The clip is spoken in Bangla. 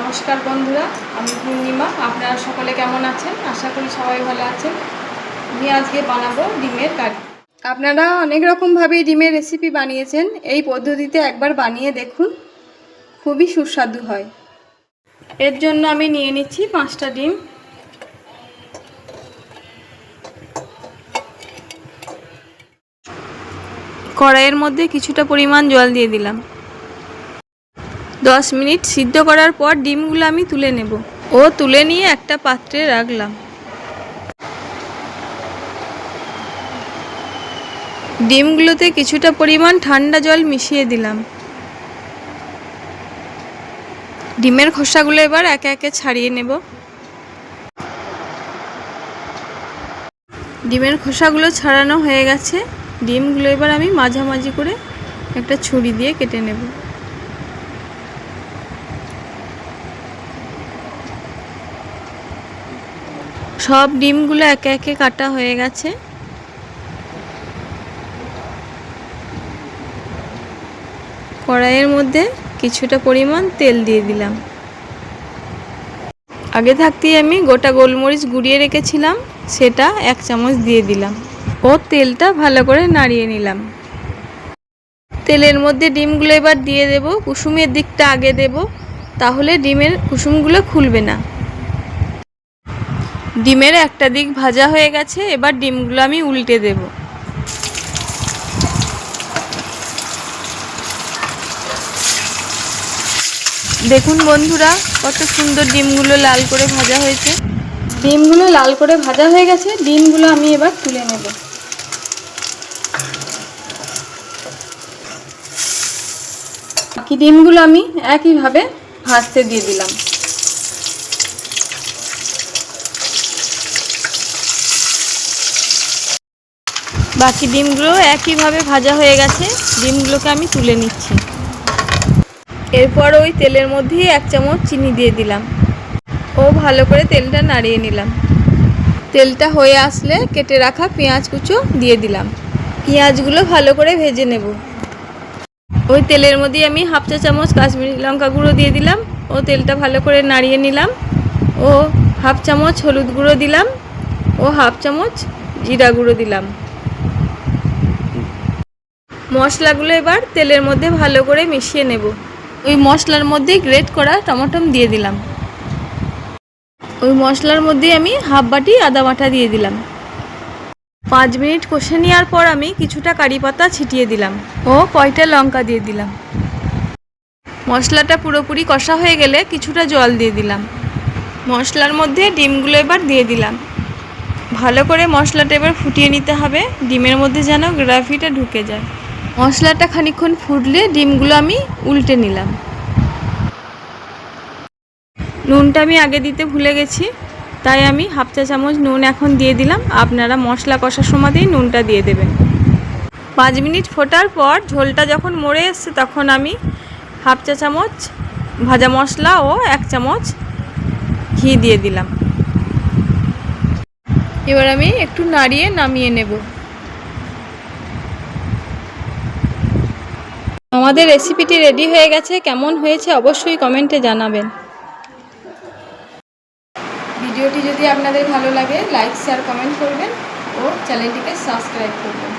নমস্কার বন্ধুরা, আমি পূর্ণিমা। আপনারা সকলে কেমন আছেন? আশা করি সবাই ভালো আছেন। আমি আজকে বানাবো ডিমের কারি। আপনারা অনেক রকমভাবেই ডিমের রেসিপি বানিয়েছেন। এই পদ্ধতিতে একবার বানিয়ে দেখুন। খুবই সুস্বাদু হয়। এর জন্য আমি নিয়ে নিচ্ছি পাঁচটা ডিম। কড়াইয়ের মধ্যে কিছুটা পরিমাণ জল দিয়ে দিলাম। দশ মিনিট সিদ্ধ করার পর ডিমগুলো আমি তুলে নেব। ও তুলে নিয়ে একটা পাত্রে রাখলাম। ডিমগুলোতে কিছুটা পরিমাণ ঠান্ডা জল মিশিয়ে দিলাম। ডিমের খোসাগুলো এবার একে একে ছাড়িয়ে নেব। ডিমের খোসাগুলো ছাড়ানো হয়ে গেছে। ডিমগুলো এবার আমি মাঝামাঝি করে একটা ছুরি দিয়ে কেটে নেব। সব ডিমগুলো একে একে কাটা হয়ে গেছে। কড়াইয়ের মধ্যে কিছুটা পরিমাণ তেল দিয়ে দিলাম। আগে থাকতেই আমি গোটা গোলমরিচ গুঁড়িয়ে রেখেছিলাম, সেটা এক চামচ দিয়ে দিলাম ও তেলটা ভালো করে নাড়িয়ে নিলাম। তেলের মধ্যে ডিমগুলো এবার দিয়ে দেব, কুসুমের দিকটা আগে দেব, তাহলে ডিমের কুসুমগুলো খুলবে না। ডিমের একটা দিক ভাজা হয়ে গেছে, এবার ডিমগুলো আমি উল্টে দেব। দেখুন বন্ধুরা, কত সুন্দর ডিমগুলো লাল করে ভাজা হয়েছে। ডিমগুলো লাল করে ভাজা হয়ে গেছে, ডিমগুলো আমি এবার তুলে নেব। বাকি ডিমগুলো আমি একইভাবে ভাজতে দিয়ে দিলাম। বাকি ডিমগুলো একইভাবে ভাজা হয়ে গেছে। ডিমগুলোকে আমি তুলে নিচ্ছি। এরপর ওই তেলের মধ্যেই এক চামচ চিনি দিয়ে দিলাম। ও ভালো করে তেলটা নাড়িয়ে নিলাম। তেলটা হয়ে আসলে কেটে রাখা পেঁয়াজ কুচো দিয়ে দিলাম। পেঁয়াজগুলো ভালো করে ভেজে নেব। ওই তেলের মধ্যেই আমি হাফ চা চামচ কাশ্মীরি লঙ্কা গুঁড়ো দিয়ে দিলাম। ও তেলটা ভালো করে নাড়িয়ে নিলাম। ও হাফ চামচ হলুদ গুঁড়ো দিলাম। ও হাফ চামচ জিরা গুঁড়ো দিলাম। মশলাগুলো এবার তেলের মধ্যে ভালো করে মিশিয়ে নেব। ওই মশলার মধ্যে গ্রেট করা টমাটম দিয়ে দিলাম। ওই মশলার মধ্যে আমি হাফ বাটি আদা বাটা দিয়ে দিলাম। পাঁচ মিনিট কষে নেওয়ার পর আমি কিছুটা কারি পাতা ছিটিয়ে দিলাম ও কয়টা লঙ্কা দিয়ে দিলাম। মশলাটা পুরোপুরি কষা হয়ে গেলে কিছুটা জল দিয়ে দিলাম। মশলার মধ্যে ডিমগুলো এবার দিয়ে দিলাম। ভালো করে মশলাটা এবার ফুটিয়ে নিতে হবে। ডিমের মধ্যে যেন গ্রাভিটা ঢুকে যায়। মশলাটা খানিক্ষণ ফুটলে ডিমগুলো আমি উল্টে নিলাম। নুনটা আমি আগে দিতে ভুলে গেছি, তাই আমি হাফ চা চামচ নুন এখন দিয়ে দিলাম। আপনারা মশলা কষার সময়তেই নুনটা দিয়ে দেবেন। পাঁচ মিনিট ফোটার পর ঝোলটা যখন মরে এসছে, তখন আমি হাফ চা চামচ ভাজা মশলা ও এক চামচ ঘি দিয়ে দিলাম। এবার আমি একটু নাড়িয়ে নামিয়ে নেব। আমাদের রেসিপিটি রেডি হয়ে গেছে। কেমন হয়েছে অবশ্যই কমেন্টে জানাবেন। ভিডিওটি যদি আপনাদের ভালো লাগে লাইক শেয়ার কমেন্ট করবেন ও চ্যানেলটিকে সাবস্ক্রাইব করবেন।